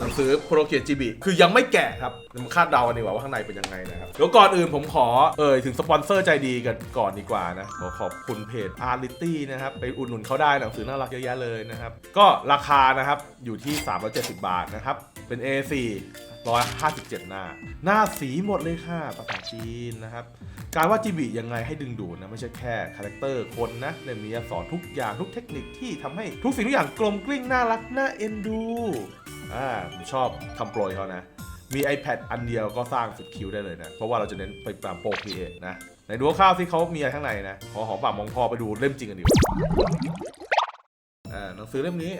หนังสือโปรเกียจิบิคือยังไม่แกะครับเดี๋ยวมาคาดเดากันดีกว่าว่าข้างในเป็นยังไงนะครับเดี๋ยวก่อนอื่นผมขอเอ่ยถึงสปอนเซอร์ใจดีกันก่อนดีกว่านะขอขอบคุณเพจ a r l i t y นะครับไปอุดหนุนเขาได้หนังสือน่ารักเยอะแยะเลยนะครับ ก็ราคานะครับอยู่ที่ 370 บาทนะครับ เป็น A4 157 หน้า หน้าสีหมดเลยค่ะภาษาจีนนะครับ การวาดจิบิยังไงให้ดึงดูดนะ ไม่ใช่แค่คาแรคเตอร์คนนะเล่มนี้สอนทุกอย่างทุกเทคนิคที่ทำให้ทุกสิ่งทุกอย่างกลมกลิ้งน่ารักน่าเอ็นดู อ่าผมชอบคำโปรยเขานะ มี iPad อันเดียวก็สร้างสุดคิวได้เลยนะ เพราะว่าเราจะเน้นไปปรามโปรพีเอนะไหนดูข้าวที่เขามีอะไรข้างในนะ ขอหอมปากมองพอไปดูเล่มจริงกันดีกว่าอ่าหนังสือเล่มนี้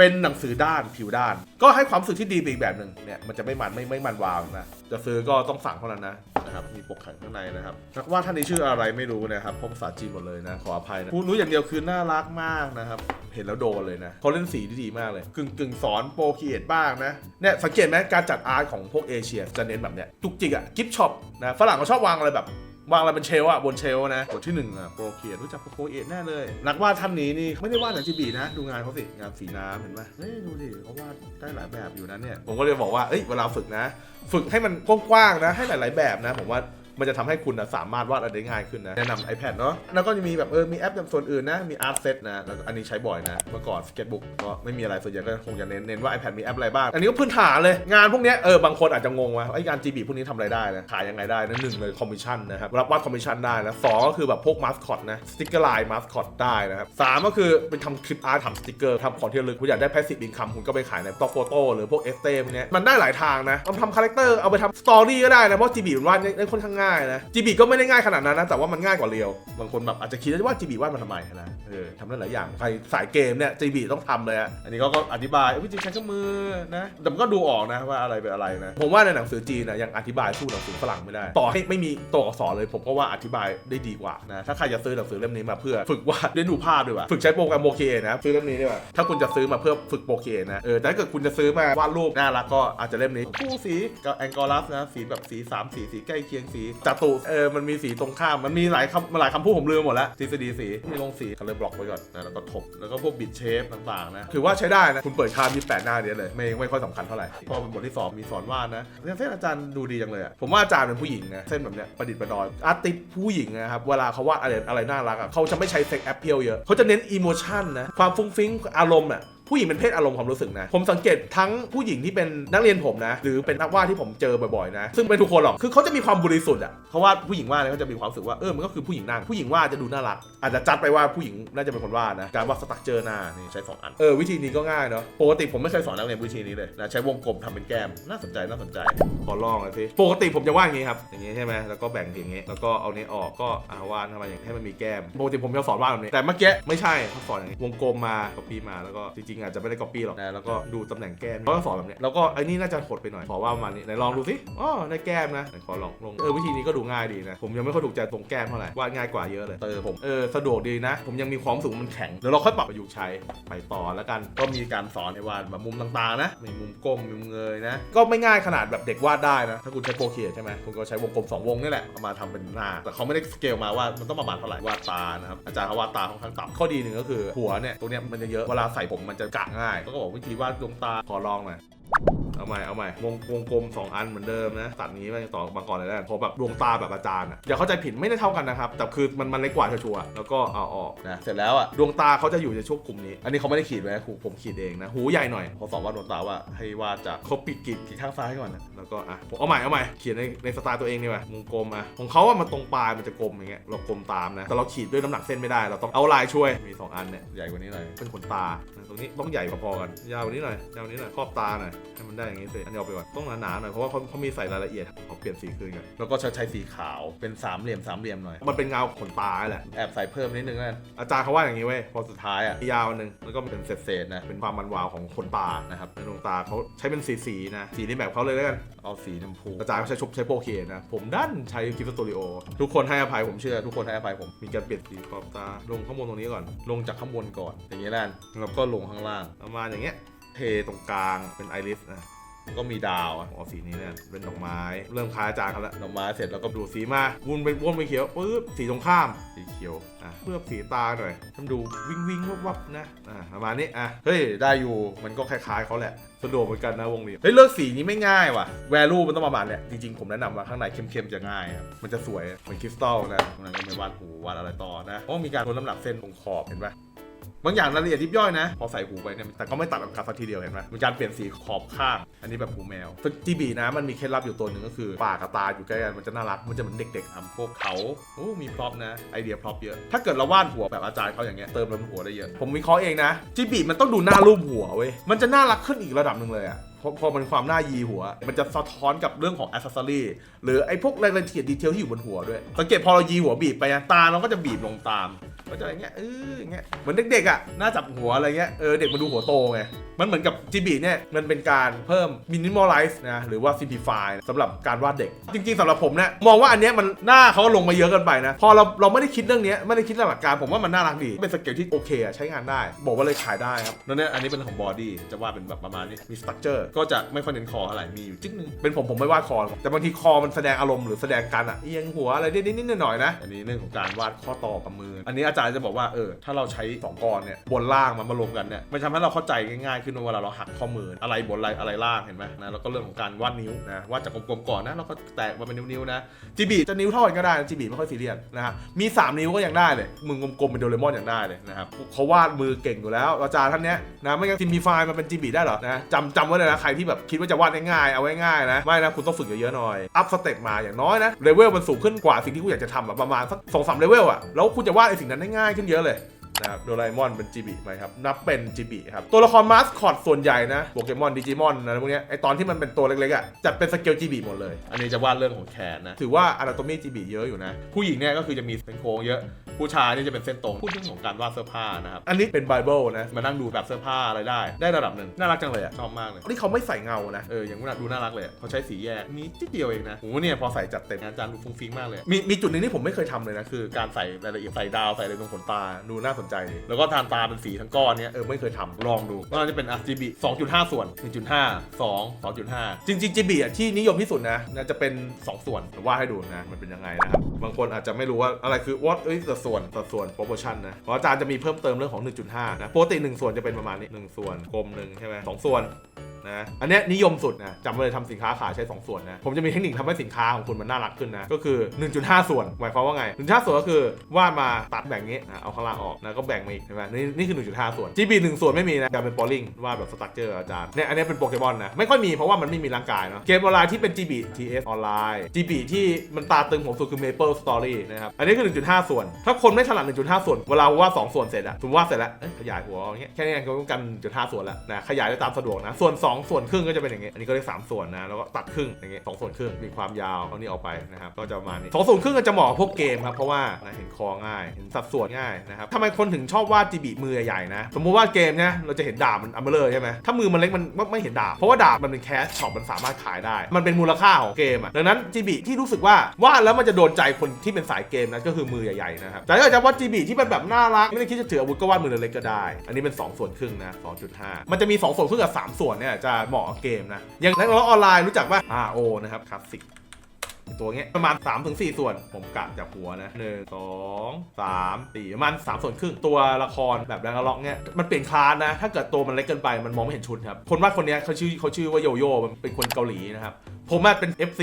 เป็นหนังสือด้านผิวด้าน ก็ให้ความรู้สึกที่ดีไปอีกแบบหนึ่งเนี่ยมันจะไม่มันไม่ไม่มันวาวนะจะซื้อก็ต้องสั่งเท่านั้นนะนะครับมีปกแข็งข้างในนะครับนักวาดท่านนี้ชื่ออะไรไม่รู้นะครับพราะภาษาจีนหมดเลยนะขออภัยนะผู้รู้อย่างเดียวคือน่ารักมากนะครับเห็นแล้วโดนเลยนะเขาเล่นสีดีมากเลยกึ่งกึ่งสอนโปรคีเอทบ้างนะเนี่ยสังเกตไหมการจัดอาร์ตของพวกเอเชียจะเน้นแบบเนี้ยจุกจิกอะกิฟช็อปนะฝรั่งเขาชอบวางอะไรแบบ วางอะไรเป็นเชลอะบนเชลนะบทที่หนึ่งอะโปรเคียรู้จักโปรเอทแน่เลย นักวาดท่านนี้นี่ไม่ได้วาดหนังจีบีนะ ดูงานเขาสิงานสีน้ำเห็นไหมเฮ้ยดูดิเขาวาดได้หลายแบบอยู่นะเนี่ยผมก็เลยบอกว่าเอ้ยเวลาฝึกนะ ฝึกให้มันกว้างๆนะให้หลาย ๆแบบนะ ผมว่า มันจะทำให้คุณนะสามารถวาดอะไรได้ง่ายขึ้นนะ แนะนำ iPad เนาะแล้วก็จะมีแบบเออมีแอปแบบส่วนอื่นนะ มี Art Set นะแล้วอันนี้ใช้บ่อยนะ เมื่อก่อน Sketchbook ก็ไม่มีอะไรส่วนใหญ่ก็คงจะเน้นเน้นว่า iPad มีแอปอะไรบ้าง อันนี้ก็พื้นฐานเลยงานพวกเนี้ยเออบางคนอาจจะงงว่าไอ้งาน GB พวกนี้ทำอะไรได้นะขายยังไงได้นะหนึ่งเลยคอมมิชชั่นนะครับรับวาดคอมมิชชั่นได้นะสองก็คือแบบพวกมาสคอตนะสติ๊กเกอร์ไลน์มาสคอตได้นะครับสามก็คือเป็นทำคลิปอาร์ตทำสติ๊กเกอร์ทำของที่ระลึกคุณอยากได้แพสซีฟอินคัมคุณก็ไปขายในต็อกโฟโต้หรือพวกเอสเตพวกเนี้ยมันได้หลายทางนะเอาทำคาแรคเตอร์เอาไปทำสตอรี่ก็ได้นะเพราะ GB มันวาดได้ค่อนข้างง่ายนะ GB ก็ไม่ได้ง่ายขนาดนั้นนะแต่ว่ามันง่ายกว่าเรียวบางคนแบบอาจจะคิดว่า GB วาดมาทำไมนะเออทำได้หลายอย่างใครสายเกมเนี่ย GB ต้องทำเลยอะอันนี้ก็ก็อธิบายเอ้ยวิธีใช้เครื่องมือนะแต่มันก็ดูออกนะว่าอะไรเป็นอะไรนะผมว่าในหนังสือจีนนะยังอธิบายสู้หนังสือฝรั่งไม่ได้ ต่อให้ไม่มีตัวอักษรเลย ผมก็ว่าอธิบายได้ดีกว่านะถ้าใครจะซื้อหนังสือเล่มนี้มาเพื่อฝึกวาดได้ดูภาพด้วยว่ะฝึกใช้โปรแกรมโอเคนะซื้อเล่มนี้ดีกว่าถ้าคุณจะซื้อมาเพื่อฝึกโปรเคนะเออแต่ถ้าเกิดคุณจะซื้อมาวาดรูปน่ารักก็อาจจะเล่มนี้คู่สีกับแองกอรัสนะสีแบบสีสามสีสีใกล้เคียงสีจัตุเออมันมีสีตรงข้ามมันมีหลายคำหลายคำพูดผมลืมหมดแล้วทฤษฎีสีมีลงสีเขาเลยบล็อกไว้ก่อนนะแล้วก็ทบแล้วก็พวกบิดเชฟต่างๆนะถือว่าใช้ได้นะคุณเปิดคามีแปดหน้าเดียวเลย ไม่ไม่ค่อยสำคัญเท่าไหร่พอเป็นบทที่สองมีสอนวาดนะเส้นอาจารย์ดูดีจังเลยอะผมว่าอาจารย์เป็นผู้หญิงนะเส้นแบบเนี้ยประดิษฐ์ประดอยอาร์ติสผู้หญิงนะครับเวลาเขาวาดอะไรอะไรน่ารักอะเขาจะไม่ใช้เซ็กแอปเปิลเยอะเขาจะเน้นอิโมชันนะความฟุ้งฟิ้งอารมณ์อะ ผู้หญิงเป็นเพศอารมณ์ความรู้สึกนะ ผมสังเกตทั้งผู้หญิงที่เป็นนักเรียนผมนะ หรือเป็นนักวาดที่ผมเจอบ่อยๆนะ ซึ่งไม่ทุกคนหรอก คือเขาจะมีความบริสุทธิ์อะเพราะว่าผู้หญิงวาดเนี่ยเขาจะมีความรู้สึกว่า เออ มันก็คือผู้หญิงนั่งผู้หญิงวาดจะดูน่ารัก อาจจะจัดไปว่าผู้หญิงน่าจะเป็นคนวาดนะ การวาดสตั๊กเจอหน้านี่ใช้สองอัน เออวิธีนี้ก็ง่ายเนาะ ปกติผมไม่เคยสอนนักเรียนวิธีนี้เลยนะ ใช้วงกลมทำเป็นแก้ม น่าสนใจน่าสนใจ ขอลองน่อยสิปกติผมจะวาดอย่างนี้ครับ อย่างนี้ใช่ไหมแล้วก็แบ่งอย่างนี้ แล้วก็เอาเนี้ยออก ก็อาวาดทำไมอย่างให้มันมีแก้ม ปกติผมจะสอนวาดแบบนี้ แต่เมื่อกี้ไม่ใช่เขาสอนอย่างนี้วงกลมมา copy มา แล้วก็จริงๆอาจจะไม่ได้ copy หรอกนะแล้วก็ดูตำแหน่งแก้มเขาก็สอนแบบนี้แล้วก็ไอ้นี่น่าจะหดไปหน่อยขอว่าประมาณนี้ไหนลองดูสิอ๋อได้แก้มนะไหนขอลองลงเออวิธีนี้ก็ดูง่ายดีนะผมยังไม่ค่อยถูกใจตรงแก้มเท่าไหร่วาดง่ายกว่าเยอะเลยเออผมเออสะดวกดีนะ ผมยังมีความรู้สูงมันแข็งเดี๋ยวเราค่อยปรับประยุกต์ใช้ไปต่อแล้วกันก็มีการสอนในวาดแบบมุมต่างๆนะมีมุมก้มมุมเงยนะ ก็ไม่ง่ายขนาดแบบเด็กวาดได้นะถ้าคุณใช้โปรเคียใช่ไหมคุณก็ใช้วงกลมสองวงนี่แหละเอามาทำเป็นหน้า แต่เขาไม่ได้สเกลมาว่ามันต้องประมาณเท่าไหร่วาดตานะครับอาจารย์เขาวาดตาค่อนข้างต่ำข้อดีหนึ่งก็คือหัวเนี่ยตรงเนี้ยมันจะเยอะเวลาใส่ผมมันจะกะง่ายก็บอกวิธีวาดดวงตาขอลองหน่อย เอาใหม่เอาใหม่วงวงกลม 2 อันเหมือนเดิมนะตัดนี้ไปต่อมาก่อนเลยแล้วพราะแบบดวงตาแบบอาจารย์อะอย่าเข้าใจผิดไม่ได้เท่ากันนะครับแต่คือมันมันเล็กกว่าชัวร์ๆแล้วก็เอาออกนะเสร็จแล้วอะดวงตาเขาจะอยู่ในช่วงกลุ่มนี้ อันนี้เขาไม่ได้ขีดไว้นะครูผมขีดเองนะหูใหญ่หน่อยเขาสอนว่าดวงตาว่าให้วาดจากเขาปิดกีดกีดข้างซ้ายก่อนนะแล้วก็อะผมเอาใหม่เอาใหม่เขียนในในสไตล์ตัวเองดีกว่าวงกลมอะของเขาอะมันตรงปลายมันจะกลมอย่างเงี้ยเรากลมตามนะแต่เราขีดด้วยน้ำหนักเส้นไม่ได้เราต้องเอาลายช่วยมีสองอันเนี่ยใหญ่กว่านี้หน่อยเป็นขนตาตรงนี้ต้องใหญ่พอๆกันยาวกว่านี้หน่อยยาวกว่านี้หน่อยครอบตาหน่อยให้มันได้อย่างงี้สิอันนี้เอาไปก่อนต้องหนาๆหน่อยเพราะว่าเขาเขามีใส่รายละเอียดเขาเปลี่ยนสีคืนกันแล้วก็ใช้ใช้สีขาวเป็นสามเหลี่ยมสามเหลี่ยมหน่อยมันเป็นเงาขนตาแหละแอบใส่เพิ่มนิดนึงแล้วกันอาจารย์เขาว่าอย่างนี้เว้ยพอสุดท้ายอะยาวอันหนึงแล้วก็เป็นเศษๆนะเป็นความมันวาวของขนตานะครับในดวงตาเขาใช้เป็นสีๆนะสีในแบบเขาเลยแล้วกันเอาสีชมพูอาจารย์เขาใช้ชุบใช้โปรเคนะผมดันใช้คลิปสตูดิโอทุกคนให้อภัยผมเชื่อทุกคนให้อภัยผมมีการเปลี่ยนสีขอบตาลงข้างบนตรงนี้ก่อน ลงจากข้างบนก่อน อย่างนี้แหละแล้วก็ลงข้างล่างประมาณอย่างเงี้ยเทตรงกลางเป็นไอริสนะ ก็มีดาวอะอ๋อสีนี้เนี่ยเป็นดอกไม้ เริ่มคล้ายอาจารย์เขาแล้วดอกไม้เสร็จแล้วก็ดูสีมาวนไปวนไปเขียวปึ๊บสีตรงข้ามสีเขียวอะเพื่อสีตาหน่อยทำดูวิ่งวิ่งวับวับนะอะประมาณนี้อะเฮ้ยได้อยู่มันก็คล้ายๆเขาแหละสะดวกเหมือนกันนะวงนี้เฮ้ยเลือกสีนี้ไม่ง่ายว่ะแวลูมันต้องประมาณเนี้ยจริงๆผมแนะนำว่าข้างในเข้มๆจะง่ายครับมันจะสวยเหมือนคริสตัลนะตรงนั้นก็ไม่วาดหูวาดอะไรต่อนะเพราะว่ามีการลดน้ำหนักเส้นตรงขอบเห็นปะ บางอย่างรายละเอียดยิบย่อยนะ พอใส่หูไปเนี่ยแต่ก็ไม่ตัดกับกาสักทีเดียวเห็นไหมมีการเปลี่ยนสีขอบข้าง อันนี้แบบหูแมวจีบีนะมันมีเคล็ดลับอยู่ตัวหนึ่งก็คือปากกับตาอยู่ใกล้กันมันจะน่ารักมันจะเหมือนเด็กๆทำพวกเขาโอ้มีพร็อพนะไอเดียพร็อพเยอะ ถ้าเกิดเราวาดหัวแบบอาจารย์เขาอย่างเงี้ยเติมลงหัวได้เยอะผมวิเคราะห์เองนะจีบีมันต้องดูหน้ารูปหัวเว้ยมันจะน่ารักขึ้นอีกระดับหนึ่งเลยอะ พอพอมันความหน้ายีหัว มันจะสะท้อนกับเรื่องของอ c เซสซอรี่หรือไอ้พวกรายละเอียดดีเทลที่อยู่บนหัวด้วย สังเกตพอเรายีหัวบีบไปอะตาเราก็จะบีบลงตามก็จะอย่างเงี้ยเอออย่างเงี้ยเหมือนเด็กๆอะหน้าจับหัวอะไรเงี้ยเออเด็กมาดูหัวโตไง มันเหมือนกับจีบีเนี่ยมันเป็นการเพิ่ม minimalize นะหรือว่า simplify สำหรับการวาดเด็ก จริง ๆสำหรับผมเนี่ยมองว่าอันเนี้ยมันหน้าเขาลงมาเยอะเกินไปนะ พอเราเราไม่ได้คิดเรื่องเนี้ยไม่ได้คิดเรื่องหลักการผมว่ามันน่ารักดี เป็นสเกลที่โอเคอะใช้งานได้ บอกว่าเลยขายได้ครับแล้วเนี่ยอันนี้เป็นของบอดี้จะวาดเป็นแบบประมาณนี้มี structure ก็จะไม่ค่อยเน้นคอเท่าไหร่มีอยู่จิ๊กนึงเป็นผมผมไม่วาดคอหรอกแต่บางทีคอมันแสดงอารมณ์หรือแสดงการอะเอียงหัวอะไรได้นิดหน่อยๆนะอันนี้เรื่องของการวาดข้อต่อกับมืออันนี้อาจารย์จะบอกว่าเออถ้าเราใช้สองกรเนี่ยบนล่างมันมารวมกันเนี่ยมันทำให้เราเข้าใจง่ายๆขึ้นเวลาเราหักข้อมืออะไรบนอะไรอะไรล่างเห็นไหมนะแล้วก็เรื่องของการวาดนิ้วนะวาดจากกลมๆก่อนนะแล้วก็แตกมาเป็นนิ้วๆนะจีบีจะนิ้วเท่ากันก็ได้จีบีไม่ค่อยซีเรียสนะฮะมี 3 นิ้วก็ยังได้เลยมือกลมๆเป็นโดเรมอนยังได้เลยนะครับเขาวาดมือเก่งอยู่แล้วอาจารย์ท่านเนี้ยนะไม่งั้นซิมพลิฟายมาเป็นจีบีได้หรอนะจำจำไว้เลยนะใครที่แบบคิดว่าจะวาดง่ายๆเอาไว้ง่ายนะไม่นะคุณต้องฝึกเยอะๆหน่อยอัพสเต็ปมาอย่างน้อยนะเลเวลมันสูงขึ้นกว่าสิ่งที่คุณอยากจะทำอะประมาณสักสองสามเลเวลอะแล้วคุณจะวาดไอ้สิ่งนั้นได้ง่ายขึ้นเยอะเลย นะครับโดราเอมอนเป็นจิบิไหมครับนับเป็นจิบิครับตัวละครมาสคอตส่วนใหญ่นะโปเกมอนดิจิมอนอะไรพวกเนี้ยไอตอนที่มันเป็นตัวเล็กๆอะจัดเป็นสเกลจิบิหมดเลย อันนี้จะวาดเรื่องของแขนนะถือว่าอนาโตมีจิบิเยอะอยู่นะ ผู้หญิงเนี่ยก็คือจะมีเป็นโค้งเยอะ ผู้ชายนี่จะเป็นเส้นตรงพูดเรื่องของการวาดเสื้อผ้านะครับอันนี้เป็นไบเบิลนะมานั่งดูแบบเสื้อผ้าอะไรได้ ได้ระดับหนึ่งน่ารักจังเลยอะชอบมากเลยนี่เขาไม่ใส่เงานะเอออย่างนี้ดูน่ารักเลยอะเขาใช้สีแยกมีนิดเดียวเองนะโอ้โหเนี่ยพอใส่จัดเต็มอาจารย์ดูฟุ้งฟิ้งมากเลยมีมีจุดหนึงที่ผมไม่เคยทำเลยนะคือการใส่รายละเอียดใส่ดาวใส่อะไรตรงขนตาดูน่าสนใจดีแล้วก็ทานตาเป็นสีทั้งก้อนเนี่ยเออไม่เคยทำลองดูว่าจะเป็น RGB 2.5 ส่วน 1.5 2 2.5 จริงๆ GB อะที่นิยมที่สุดนะน่าจะเป็น 2 ส่วนเดี๋ยวว่าให้ดูนะ มันเป็นยังไงนะครับบางคนอาจจะไม่รู้ว่าอะไรคือ what เอ้ยสัดส่วนสัดส่วน proportion นะเพราะอาจารย์จะมีเพิ่มเติมเรื่องของ 1.5 นะปกติ1ส่วนจะเป็นประมาณนี้1ส่วนกลมหนึ่งใช่ไหมสองส่วน นะอันเนี้ยนิยมสุดนะจำไว้เลยทำสินค้าขายใช้ 2 ส่วนนะผมจะมีเทคนิคทำให้สินค้าของคุณมันน่ารักขึ้นนะก็คือ 1.5 ส่วนหมายความว่าไง1.5ส่วนก็คือวาดมาตัดแบ่งงี้นะเอาข้างล่างออกนะก็แบ่งมาอีกใช่ไหมนี่นี่คือ 1.5 ส่วน GB 1ส่วนไม่มีนะจะเป็น polling วาดแบบสตั๊กเจอร์อาจารย์เนี่ยอันนี้เป็นโปเกมอนนะไม่ค่อยมีเพราะว่ามันไม่มีร่างกายเนาะเกมออนไลน์ที่เป็น GB TS ออนไลน์ GB ที่มันตาตึงผมสุดคือ Maple Story นะครับอันนี้คือ 1.5 ส่วน ถ้าคนไม่ถนัด1.5 ส่วนเวลาวาด2ส่วนเสร็จอะสมมติวาดเสร็จแล้วขยายหัวอย่างเงี้ยแค่นี้ก็ต้องการ1.5 ส่วนแล้วนะขยายได้ตามสะดวกนะส่วน2ส่วนครึ่งก็จะเป็นอย่างเงี้ยอันนี้ก็เรียก3ส่วนนะแล้วก็ตัดครึ่งอย่างเงี้ยสองส่วนครึ่งมีความยาวเอานี้ออกไปนะครับก็จะประมาณนี้สองส่วนครึ่งก็จะเหมาะพวกเกมครับเพราะว่านะเห็นคอง่ายเห็นสัดส่วนง่ายนะครับทำไมคนถึงชอบวาดจีบีมือใหญ่ๆนะสมมติว่าเกมเนี่ยเราจะเห็นดาบมันอัมเบอร์ใช่ไหมถ้ามือมันเล็กมันไม่เห็นดาบเพราะว่าดาบมันเป็นแคชช็อปมันสามารถขายได้ มันเป็นมูลค่าของเกมอะดังนั้นจีบีที่รู้สึกว่าวาดแล้วมันจะโดนใจคนที่เป็นสายเกมนะก็คือมือใหญ่ๆนะครับแต่ถ้าจะวาดจีบีที่เป็นแบบน่ารักไม่ได้คิดจะถืออาวุธก็วาดมือเล็กก็ได้ อันนี้เป็น 2 ส่วนครึ่งนะ2.5 มันจะมี 2 ส่วนครึ่งกับ 3 ส่วนเนี่ยจะเหมาะเกมนะ อย่างนักร้องออนไลน์รู้จักว่า RO นะครับคลาสสิกตัวเงี้ยประมาณ3-4ถึง4ส่วนผมกะจากหัวนะหนึ่งสองสามสี่ประมาณ3ส่วนครึ่งตัวละครแบบแรงล็อกเนี่ยมันเปลี่ยนคลาสนะ ถ้าเกิดตัวมันเล็กเกินไปมันมองไม่เห็นชุดครับ คนวาดคนเนี้ยเขาชื่อเขาชื่อว่าโยโย่มันเป็นคนเกาหลีนะครับ ผมอะเป็น FC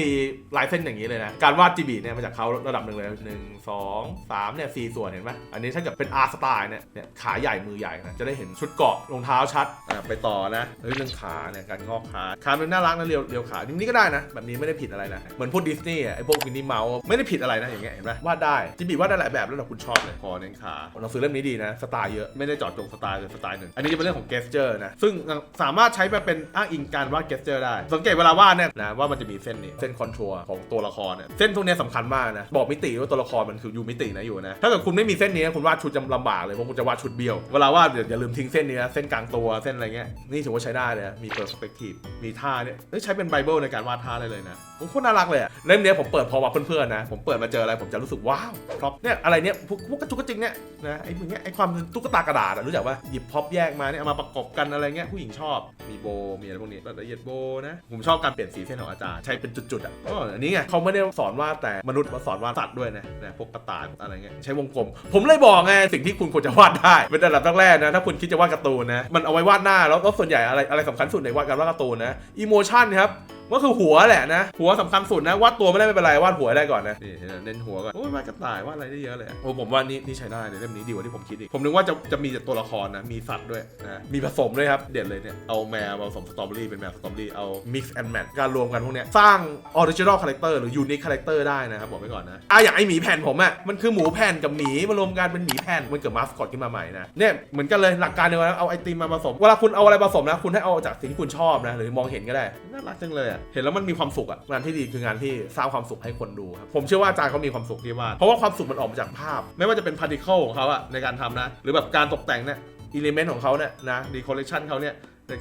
ลายเส้นอย่างนี้เลยนะ การวาดจีบีเนี่ยมาจากเขาระดับหนึ่งเลยหนึ่งสองสามเนี่ยสี่ส่วนเห็นไหมอันนี้ถ้าเกิดเป็นอาร์สไตล์เนี่ยเนี่ยขาใหญ่มือใหญ่นะจะได้เห็นชุดเกาะรองเท้าชัดอะไปต่อนะเฮ้ยเรื่องขาเนี่ยการงอกขาขาเป็นน่ารักนะเรียวเรียวขานี่ก็ได้นะ แบบนี้ไม่ได้ผิดอะไรนะเหมือนพวกดิสนีย์อะไอพวกมินนี่เมาส์ไม่ได้ผิดอะไรนะอย่างเงี้ยเห็นไหมวาดได้จีบีวาดได้หลายแบบแล้วแต่คุณชอบเลยคอเน้นขาหนังสือเล่มนี้ดีนะสไตล์เยอะไม่ได้เจอดจงสไตล์เลยสไตล์หนึ่งอันนี้จะเป็นเรื่องของ gesture นะซึ่งสามารถใช้ไปเป็นอ้างอิงการวาด gesture ได้ สังเกตเวลาวาดเนี่ยนะว่ามันมันจะมีเส้นนี้เส้นคอนโทรลของตัวละครเนี่ยเส้นพวกเนี้ยสำคัญมากนะบอกมิติว่าตัวละครมันคืออยู่มิติไหนอยู่นะถ้าเกิดคุณไม่มีเส้นนี้คุณวาดชุดจะลำบากเลยเพราะคุณจะวาดชุดเบี้ยวเวลาวาดอย่าลืมทิ้งเส้นนี้นะเส้นกลางตัวเส้นอะไรเงี้ยนี่ถือว่าใช้ได้เลยมีเปอร์สเปกทีฟมีท่าเนี่ยใช้เป็นไบเบิลในการวาดท่าได้เลยนะโอ้โคตรน่ารักเลยเล่มเนี้ยผมเปิดพอมาเพื่อนๆนะ ผมเปิดมาเจออะไรผมจะรู้สึกว้าวพร็อพเนี่ยอะไรเนี่ยพวกพวกกระจุกกระจิกเนี่ยนะไอ้พวกเนี้ยไอ้ความตุ๊กตากระดาษอะรู้จักว่าหยิบพ็อปแยกมาเนี่ยเอามาประกบกันอะไรเงี้ยผู้หญิงชอบมีโบมีอะไรพวกนี้ละเอียดโบนะผมชอบการเปลี่ยนสีเส้นของอาจารย์ใช้เป็นจุดๆอะอ๋ออันนี้ไงเขาไม่ได้สอนว่าแต่มนุษย์มาสอนว่าสัตว์ด้วยนะนะพวกกระต่ายอะไรเงี้ยใช้วงกลม ผมเลยบอกไงสิ่งที่คุณควรจะวาดได้เป็นระดับแรกๆนะถ้าคุณคิดจะวาดการ์ตูนนะมันเอาไว้วาดหน้าแล้วก็ส่วนใหญ่อะไรอะไรสำคัญสุดในวาดการวาดการ์ตูนนะอิโมชันครับ ก็คือหัวแหละนะ หัวสำคัญสุดนะวาดตัวไม่ได้ไม่เป็นไรวาดหัวได้ก่อนนะนี่เห็นไหมเน้นหัวก่อนโอ้ยวาดกระต่ายวาดอะไรได้เยอะเลยอะโอ้ผมว่านี่นี่ใช้ได้เลยเล่มนี้ดีกว่าที่ผมคิดอีกผมนึกว่าจะจะมีแต่ตัวละครนะมีสัตว์ด้วยนะมีผสมด้วยครับเด็ดเลยเนี่ยเอาแมวผสมสตรอเบอรี่เป็นแมวสตรอเบอรี่เอา mix and match การรวมกันพวกเนี้ยสร้าง original character หรือ unique character ได้นะครับบอกไว้ก่อนนะอะอย่างไอหมีแผ่นผมอะมันคือหมูแผ่นกับหมีมารวมกันเป็นหมีแผ่นมันเกิดมาสคอตขึ้นมาใหม่นะเนี่ยเหมือนกันเลยหลักการเดียวกันนะเอาไอติมมาผสมเวลาคุณเอาอะไรผสมนะคุณให้เอาจากสิ่งที่คุณชอบนะหรือมองเห็นก็ได้น่ารักจังเลยอะเห็นแล้วมันมีความสุขอะงานที่ดีคืองานที่สร้างความสุขให้คนดูครับผมเชื่อว่าอาจารย์เขามีความสุขที่วาดเพราะว่าความสุขมันออกมาจากภาพ ไม่ว่าจะเป็นพาร์ติเคิลของเขาอะในการทำนะหรือแบบการตกแต่งเนี่ยอิเลเมนต์ของเขาเนี่ยนะดีคอเลคชันเขาเนี่ย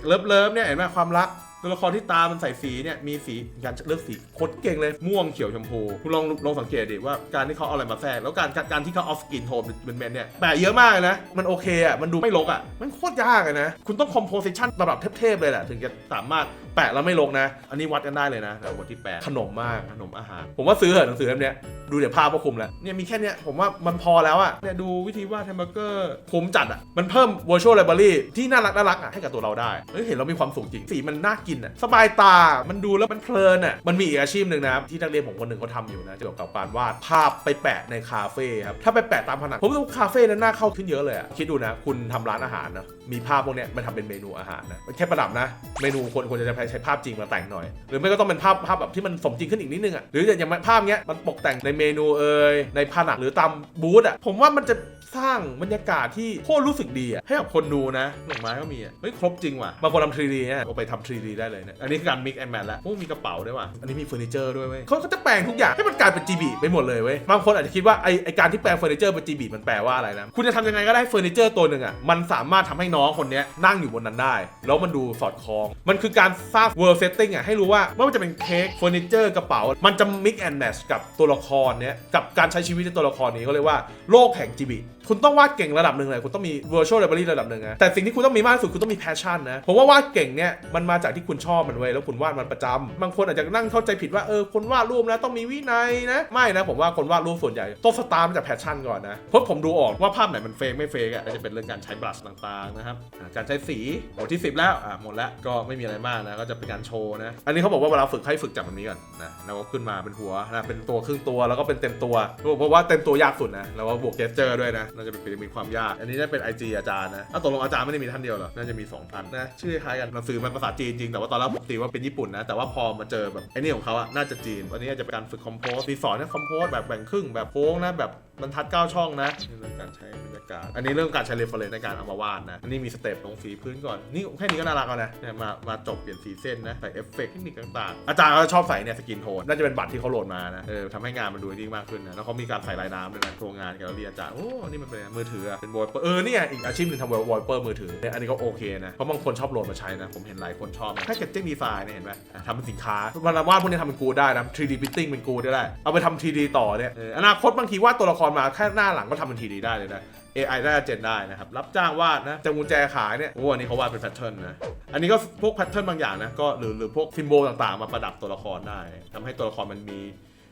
เลิฟเลิฟเนี่ยเห็นไหมความรักตัวละครที่ตา มันใส่สีเนี่ยมีสีการเลือกสีโคตรเก่งเลยม่วงเขียวชมพูคุณลองลองสังเกตดิว่าการที่เขาเอาอะไรมาแทรกแล้วการการที่เขาเอาสกินโทนเป็นแมนเนี่ยแปะเยอะมากเลยนะ มันโอเคอะมันดูไม่รกอะมันโคตรยากเลยนะ คุณต้องคอมโพสิชันระดับเทพๆเลยแหละถึงจะสามารถ แปะแล้วไม่รกนะ อันนี้วัดกันได้เลยนะแต่วันที่แปะขนมมากขนมอาหาร ผมว่าซื้อเหอะหนังสือเล่มเนี้ยดูเดี๋ยวภาพก็คุมแล้วเนี่ยมีแค่เนี้ยผมว่ามันพอแล้วอะเนี่ยดูวิธีวาดแฮมเบอร์เกอร์คุมจัดอะมันเพิ่ม virtual library ที่น่ารักน่ารักอะให้กับตัวเราได้เฮ้ยเห็นเรามีความสุขจริงสีมันน่ากินอะสบายตามันดูแล้วมันเพลินอะมันมีอีกอาชีพหนึ่งนะที่นักเรียนผมคนหนึ่งเขาทำอยู่นะเกี่ยวกับการวาดภาพไปแปะในคาเฟ่ครับถ้าไปแปะตามผนังผมว่าคาเฟ่นั้นน่าเข้าขึ้นเยอะเลยอะคิดดูนะ คุณทำร้านอาหารนะมีภาพพวกเนี้ยมาทำเป็นเมนูอาหารนะแค่ประดับนะ เมนูควรควรจะใช้ใช้ภาพจริงมาแต่งหน่อย หรือไม่ก็ต้องเป็นภาพภาพแบบที่มันสมจริงขึ้นอีกนิดนึงอะหรืออย่างภาพเนี้ยมันตกแต่งในเมนูเอ่ยในผนังหรือตามบูธอะผมว่ามันจะสร้างบรรยากาศที่โคตรรู้สึกดีอะให้กับคนดูนะดอกไม้ก็มีอะเฮ้ยครบจริงว่ะบางคนทำ 3D เนี่ยเอาไปทำ 3D ได้เลยเนี่ยอันนี้คือการ mix and match แล้วโอ้มีกระเป๋าด้วยว่ะอันนี้มีเฟอร์นิเจอร์ด้วยเว้ยเขาก็จะแปลงทุกอย่างให้มันกลายเป็น GB ไปหมดเลยเว้ยบางคนอาจจะคิดว่าไอไอการที่แปลงเฟอร์นิเจอร์เป็น GB มันแปลว่าอะไรนะคุณจะทำยังไงก็ได้เฟอร์นิเจอร์ตัวหนึ่งอะมันสามารถทำให้น้องคนนี้นั่งอยู่บนนั้นได้ แล้วมันดูสอดคล้องมันคือการสร้าง world setting อะให้รู้ว่าไม่ว่าจะเป็นเค้กเฟอร์นิเจอร์กระเป๋า มันจะ mix and match กับตัวละครเนี้ยกับการใช้ชีวิตในตัวละครนี้เขาเรียกว่าโลกแห่ง GB คุณต้องวาดเก่งระดับหนึ่งเลยคุณต้องมี virtual library ระดับหนึ่งนะแต่สิ่งที่คุณต้องมีมากที่สุดคุณต้องมี passion นะผมว่าวาดเก่งเนี่ยมันมาจากที่คุณชอบมันเว้ยแล้วคุณวาดมันประจำบางคนอาจจะนั่งเข้าใจผิดว่าเออคนวาดรูปนะต้องมีวินัยนะไม่นะผมว่าคนวาดรูปส่วนใหญ่ต้องสตาร์มาจาก passion ก่อนนะเพราะผมดูออกว่าภาพไหนมันเฟกไม่เฟกอะจะเป็นเรื่องการใช้บลัชต่างๆนะครับอ่าการใช้สีหมดที่ 10 แล้วอ่าหมดแล้วก็ไม่มีอะไรมากนะก็จะเป็นการโชว์นะ อันนี้เขาบอกว่าเวลาฝึกให้ฝึกจากแบบนี้ก่อนนะ แล้วก็ขึ้นมาเป็นหัวนะ เป็นตัวครึ่งตัวแล้วก็เป็นเต็มตัว เพราะว่าเต็มตัวยากสุดนะ แล้วก็บวกเจสเจอร์ด้วยนะ น่าจะเป็นมีความยาก อันนี้น่าเป็น IG อาจารย์นะถ้าตกลงอาจารย์ไม่ได้มีท่านเดียวหรอ น่าจะมี2ท่านนะ ชื่อคล้ายกันหนังสือมันภาษาจีนจริง แต่ว่าตอนแรกผมตีว่าเป็นญี่ปุ่นนะ แต่ว่าพอมาเจอแบบไอ้นี่ของเขาอะน่าจะจีนวันนี้อาจจะเป็นการฝึกคอมโพสมีสอนให้คอมโพสแบบแบ่งครึ่งแบบโค้งนะแบบ บรรทัด 9 ช่องนะนี่เรื่องการใช้บรรยากาศ อันนี้เรื่องการใช้เรฟเฟรนในการเอามาวาดนะ อันนี้มีสเต็ปลงสีพื้นก่อน นี่แค่นี้ก็น่ารักแล้วนะเนี่ยมามาจบเปลี่ยนสีเส้นนะ ใส่เอฟเฟกต์เทคนิคต่างๆ อาจารย์ก็ชอบใส่เนี่ยสกินโทน น่าจะเป็นบัตรที่เขาโหลดมานะ เออทำให้งานมันดูดีมากขึ้นนะ แล้วเขามีการใส่ลายน้ำด้วยนะโครงงานแกลเลอรี่อาจารย์ โอ้ นี่มันเป็นมือถืออะเป็นวอลเปอร์ เออเนี่ยอีกอาชีพหนึ่งทำวอลเปอร์มือถือเนี่ยอันนี้ก็โอเคนะ เพราะบางคนชอบโหลดมาใช้นะ ผมเห็นหลายคนชอบนะแค่เก็ตติ้งดีไซน์เนี่ยเห็นไหมอะทำเป็นสินค้าเวลาวาดพวกนี้ทำเป็นกูได้นะ 3D printing เป็นกูได้ เอาไปทำ 3D ต่อเนี่ยเอออนาคตบางทีวาดตัวละครมาแค่หน้าหลังก็ทำเป็น 3D ได้เลยนะ AI ได้เจนได้นะครับ รับจ้างวาดนะจะกุญแจขายเนี่ยโอ้อันนี้เขาวาดเป็นแพทเทิร์นนะ อันนี้ก็พวกแพทเทิร์นบางอย่างนะก็หรือหรือพวกซิมโบลต่างๆ มาประดับตัวละครได้ทำให้ตัวละครมันมี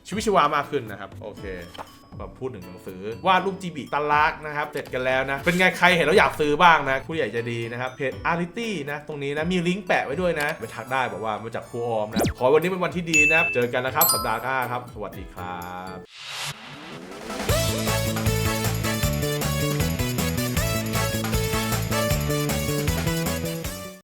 ชีวิตชีวามากขึ้นนะครับ โอเคมาพูดถึงหนังสือวาดรูปจีบีตาลักนะครับเสร็จกันแล้วนะ เป็นไงใครเห็นแล้วอยากซื้อบ้างนะผู้ใหญ่ใจะดีนะครับเพจอาริตี้นะตรงนี้นะมีลิงก์แปะไว้ด้วยนะไปทักได้บอกว่ามาจากครูออมนะขอวันนี้เป็นวันที่ดีนะครับเจอกันนะครับสัปดาห์หน้าครับ สวัสดีครับ